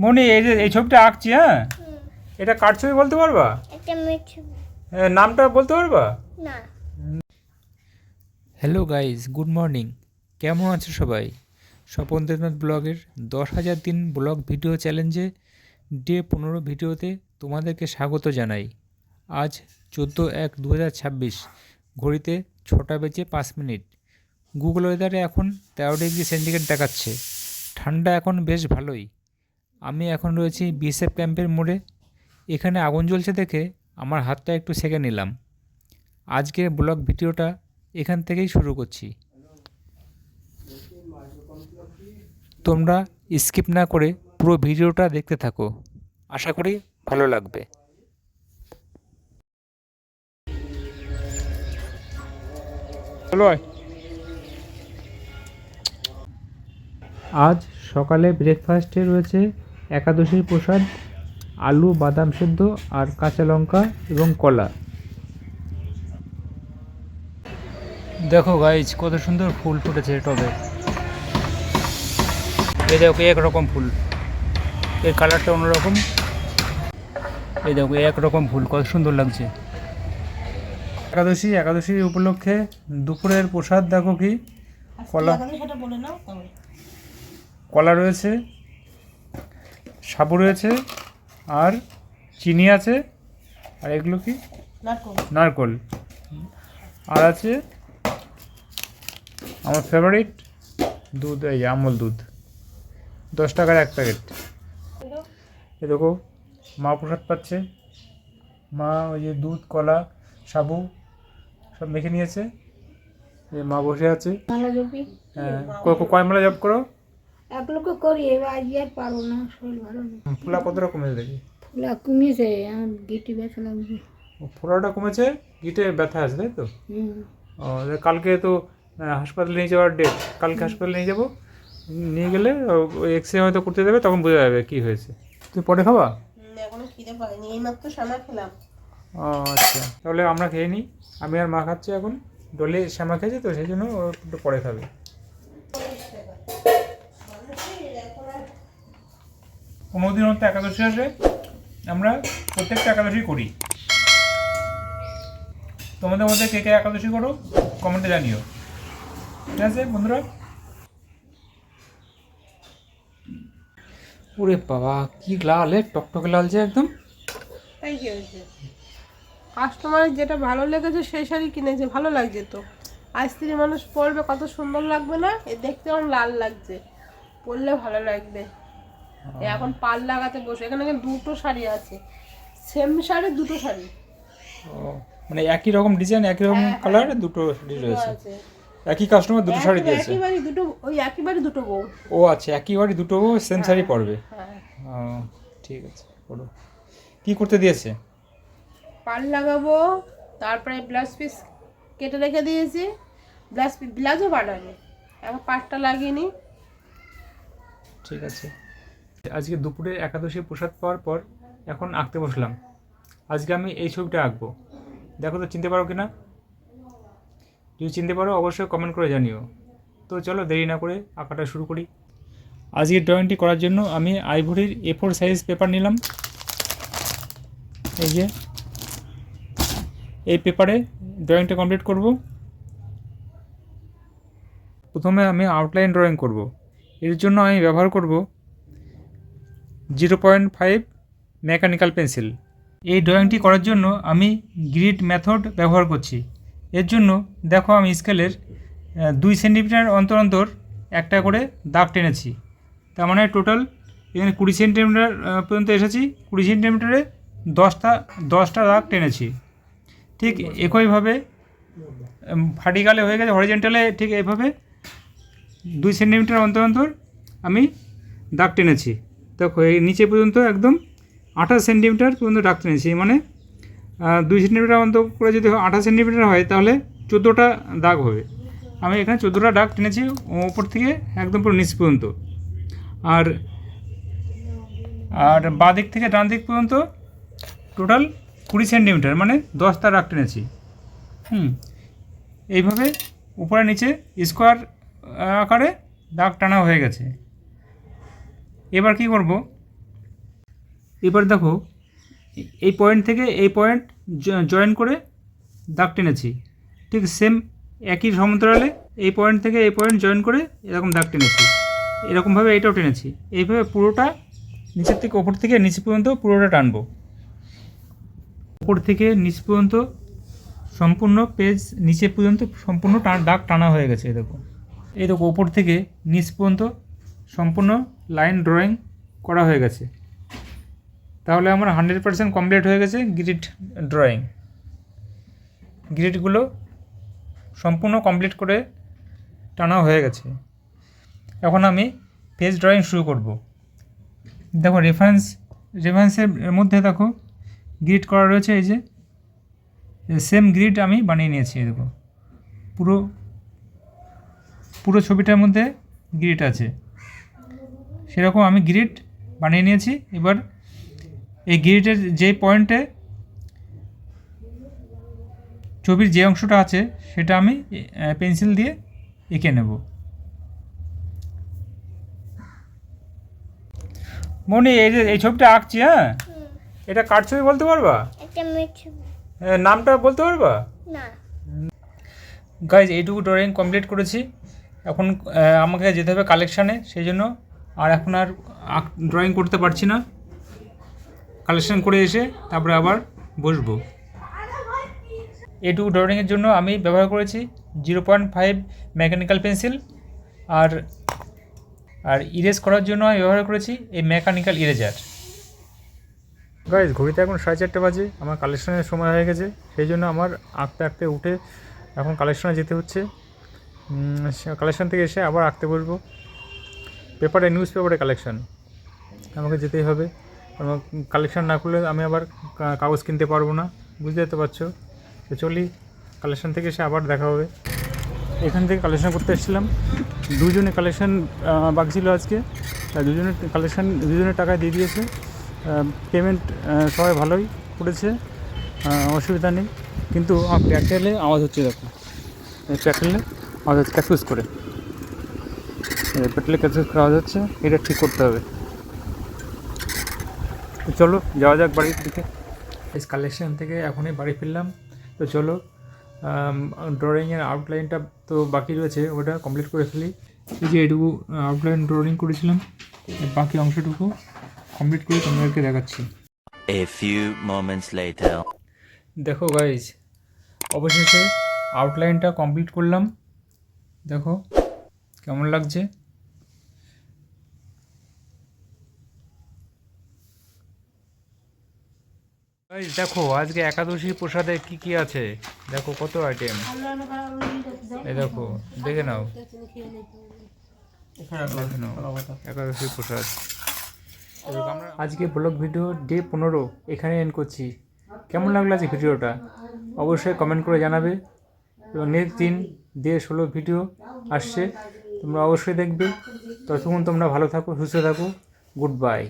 মনি এই যে এই ছবিটা আঁকছি হ্যাঁ? এটা কার ছবি বলতে পারবা? একটা এ, নামটা বলতে পারবা? না। হ্যালো গাইজ গুড মর্নিং কেমন আছো সবাই? স্বপন দেবনাথ ব্লগের দশ হাজার দিন ব্লগ ভিডিও চ্যালেঞ্জে ডে পনেরো ভিডিওতে তোমাদেরকে স্বাগত জানাই। আজ চোদ্দ এক দু হাজার ছাব্বিশ ঘড়িতে ছটা বেজে পাঁচ মিনিট। গুগল ওয়েদারে এখন তেরো ডিগ্রি সেন্টিগ্রেড দেখাচ্ছে। ঠান্ডা এখন বেশ ভালোই। আমি এখন রয়েছি বিএসএফ ক্যাম্পের মোড়ে। এখানে আগুন জ্বলছে দেখে আমার হাতটা একটু সেকে নিলাম। আজকের ব্লগ ভিডিওটা এখান থেকেই শুরু করছি। তোমরা স্কিপ না করে পুরো ভিডিওটা দেখতে থাকো। আশা করি ভালো লাগবে। আজ সকালে ব্রেকফাস্টে রয়েছে একাদশীর প্রসাদ, আলু, বাদাম সেদ্ধ আর কাঁচা লঙ্কা এবং কলা। দেখো গাইজ কত সুন্দর ফুল ফুটেছে টবে। এই দেখো একরকম ফুল। এর কালারটা অন্যরকম। এই দেখো একরকম ফুল, কত সুন্দর লাগছে। একাদশী একাদশী উপলক্ষে দুপুরের প্রসাদ দেখো কি? কলা। কলা রয়েছে। সাবু রয়েছে আর চিনি আছে আর এগুলো কি? নারকল। আর আছে আমার ফেভারিট দুধ এই যে আমল দুধ। দশ টাকার এক প্যাকেট। এ দেখো মা প্রসাদ পাচ্ছে। মা ওই যে দুধ কলা সাবু সব মেখে নিয়েছে। এই মা বসে আছে। হ্যাঁ। কয় মেলা জব করো? এক লোক করি এবার আজ আর পারব না শরীর ভালো নেই। ফুলা কত রকমের দেখি? ফুলা কমিয়েছে আমার গিটি ব্যথা লাগছে। ও, ফোড়াটা কমেছে? গিটে ব্যথা আছে তাই তো? ও, কালকে তো হাসপাতালে নিয়ে যাওয়ার ডেট কালকে হাসপাতালে নিয়ে যাব। নিয়ে গেলে এক্স রে হয়তো করতে দেবে তখন বোঝা যাবে কি হয়েছে। তুই পরে খাবা? এখনও খিদে পাইনি এইমাত্র শ্যামা খেলাম। ও আচ্ছা। তাহলে আমরা খেয়ে নিই। আমি আর মা খাচ্ছি এখন। ডলে শ্যামা খেয়েছে তো সেই জন্য ও একটু পরে খাবে। পনেরো দিন মধ্যে একাদশী আসে আমরা প্রত্যেকটা একাদশী করি। তোমাদের মধ্যে কে কে একাদশী করো কমেন্টে জানিও। ঠিক আছে বন্ধুরা? ওরে বাবা কি লাল এ টকটকে লাল যে একদম। তাই কি হয়েছে কাস্টমারের যেটা ভালো লেগেছে সেই শাড়ি কিনেছে ভালো লাগছে তো। আর স্ত্রী মানুষ পরবে কত সুন্দর লাগবে না? এ দেখতে আমার লাল লাগছে। পরলে ভালো লাগবে। এখন পাল লাগাতে বসে। এখানে দুটো শাড়ি আছে। সেম শাড়ি দুটো শাড়ি। মানে একই রকম ডিজাইন একই রকম কালার দুটো শাড়ি রয়েছে। একই কাস্টমার দুটো শাড়ি দিয়েছে। একেবারে দুটো ওই একেবারে দুটো বউ। ও আচ্ছা একই বাড়ি দুটো সেম শাড়ি পরবে। হ্যাঁ। ঠিক আছে করো কি করতে দিয়েছে? পাল লাগাবো তারপরে ব্লাউজ পিস কেটে রেখে দিয়েছি। ব্লাউজ পিস ব্লাউজও বানাবে এখন পাটটা লাগিয়ে নিই। ঠিক আছে। আজকে দুপুরে একাদশী প্রসাদ পাওয়ার পর এখন আঁকতে বসলাম। আজকে আমি এই ছবিটা আঁকবো। দেখো তো, চিনতে পারো কিনা? যদি চিনতে পারো, অবশ্যই কমেন্ট করে জানিও। তো চলো, দেরি না করে আঁকাটা শুরু করি। আজকের ড্রয়িংটি করার জন্য আমি আইভরির এ ফোর সাইজ পেপার নিলাম। এই যে, এই পেপারে ড্রয়িংটা কমপ্লিট করব। প্রথমে আমি আউটলাইন ড্রয়িং করব। এর জন্য আমি ব্যবহার করব zero point five mechanical pencil. এই ড্রয়িংটি করার জন্য আমি গ্রিড মেথড ব্যবহার করছি। এর জন্য দেখো আমি স্কেলের দুই সেন্টিমিটার অন্তর অন্তর একটা করে দাগ টেনেছি। তার মানে টোটাল এখানে কুড়ি সেন্টিমিটার পর্যন্ত এসেছি, কুড়ি সেন্টিমিটারে দশটা দশটা দাগ টেনেছি। ঠিক একইভাবে ভার্টিকালে হয়ে গেছে হরিজেন্টালে ঠিক এইভাবে দুই সেন্টিমিটার অন্তর অন্তর আমি দাগ টেনেছি। দেখো, এই নিচে পর্যন্ত একদম আঠাশ সেন্টিমিটার পর্যন্ত দাগ টেনেছি মানে দুই সেন্টিমিটার অন্তর করে যদি আঠাশ সেন্টিমিটার হয়, তাহলে চোদ্দোটা দাগ হবে। আমি এখানে চোদ্দোটা দাগ টেনেছি, ওপর থেকে একদম পুরো নিচ পর্যন্ত। আর আর বাঁ দিক থেকে ডান দিক পর্যন্ত টোটাল কুড়ি সেন্টিমিটার মানে দশটা দাগ টেনেছি। হুম, এইভাবে উপরে নিচে স্কোয়ার আকারে দাগ টানা হয়ে গেছে। এবার কি করব? এবার দেখো, এই পয়েন্ট থেকে এই পয়েন্ট জয়েন করে দাগ টেনেছি। ঠিক সেম একই সমান্তরালে এই পয়েন্ট থেকে এই পয়েন্ট জয়েন করে এরকম দাগ টেনেছি। এরকমভাবে এটাও টেনেছি। এইভাবে পুরোটা নিচের থেকে ওপর থেকে নিচ পর্যন্ত পুরোটা টানবো। ওপর থেকে নিচ পর্যন্ত সম্পূর্ণ পেজ নিচে পর্যন্ত সম্পূর্ণ টান দাগ টানা হয়ে গেছে দেখো। এই দেখো, ওপর থেকে নিচ পর্যন্ত সম্পূর্ণ লাইন ড্রয়িং করা হয়ে গেছে। তাহলে আমার হান্ড্রেড পার্সেন্ট কমপ্লিট হয়ে গেছে গ্রিড ড্রয়িং গ্রিডগুলো সম্পূর্ণ কমপ্লিট করে টানা হয়ে গেছে। এখন আমি পেজ ড্রয়িং শুরু করব। দেখো রেফারেন্স রেফারেন্সের মধ্যে দেখো গ্রিড করা রয়েছে, এই যে সেম গ্রিড আমি বানিয়ে নিয়েছি দেখো। পুরো পুরো ছবিটার মধ্যে গ্রিড আছে। সেরকম আমি গ্রিড বানিয়ে নিয়েছি। এবার এই গ্রিডের যে পয়েন্টে ছবির যে অংশটা আছে সেটা আমি পেন্সিল দিয়ে এঁকে নেব। মনি এই যে এই ছবিটা আঁকছি হ্যাঁ? এটা কার ছবি বলতে পারবা? নামটা বলতে পারবা? গাইজ এইটুকু ড্রয়িং কমপ্লিট করেছি। এখন আমাকে যেতে হবে কালেকশানে সেই জন্য আর এখন আর ড্রয়িং করতে পারছি না। কালেকশন করে এসে তারপরে আবার বসবো। এইটুকু ড্রয়িংয়ের জন্য আমি ব্যবহার করেছি zero point five mechanical pencil আর আর ইরেজ করার জন্য আমি ব্যবহার করেছি এই মেকানিক্যাল ইরেজার গাইজ ঘড়িতে এখন সাড়ে চারটে বাজে, আমার কালেকশনের সময় হয়ে গেছে, সেই জন্য আমার আঁকতে আঁকতে উঠে এখন কালেকশনে যেতে হচ্ছে। কালেকশন থেকে এসে আবার আঁকতে বসবো। পেপারে নিউজ পেপারে কালেকশান আমাকে যেতেই হবে। আমার কালেকশন না করলে আমি আবার কাগজ কিনতে পারব না। বুঝতে তো পারছ? তো চলি কালেকশন থেকে এসে আবার দেখা হবে। এখান থেকে কালেকশান করতে এসেছিলাম। দুজনে কালেকশান বাকি ছিল আজকে। দুজনের কালেকশান দুজনের টাকা দিয়ে দিয়েছে। পেমেন্ট সবাই ভালোই করেছে। অসুবিধা নেই। কিন্তু আমার প্যাটেলে আওয়াজ হচ্ছে দেখো এই প্যাটেলে আওয়াজ হচ্ছে ক্যাসুস করে। ক্যাসুস করে আওয়াজ হচ্ছে এটা ঠিক করতে হবে। তো চলো যাওয়া যাক বাড়ির দিকে। এই কালেকশন থেকে এখনই বাড়ি ফিরলাম। তো চলো ড্রয়িংয়ের আউটলাইনটা তো বাকি রয়েছে ওটা কমপ্লিট করে ফেলি। এই যে এটুকু আউটলাইন ড্রয়িং করেছিলাম বাকি অংশটুকু কমপ্লিট করে তোমাদেরকে দেখাচ্ছি। A few moments later. দেখো গাইজ অবশেষে আউটলাইনটা কমপ্লিট করলাম। দেখো কেমন লাগছে? দেখো, আজকে একাদশী প্রসাদে কি কি আছে? দেখো, কত আইটেম এই দেখো, দেখে নাও। একাদশী প্রসাদ। আজকে ব্লগ ভিডিও ডে পনেরো, এখানে এন্ড করছি। কেমন লাগল আজকে ভিডিওটা? অবশ্যই কমেন্ট করে জানাবে। এবং নেক্সট দিন দিয়ে ষোলো ভিডিও আসছে, তোমরা অবশ্যই দেখবে। ততক্ষণ তোমরা ভালো থাকো, সুস্থ থাকো। Good bye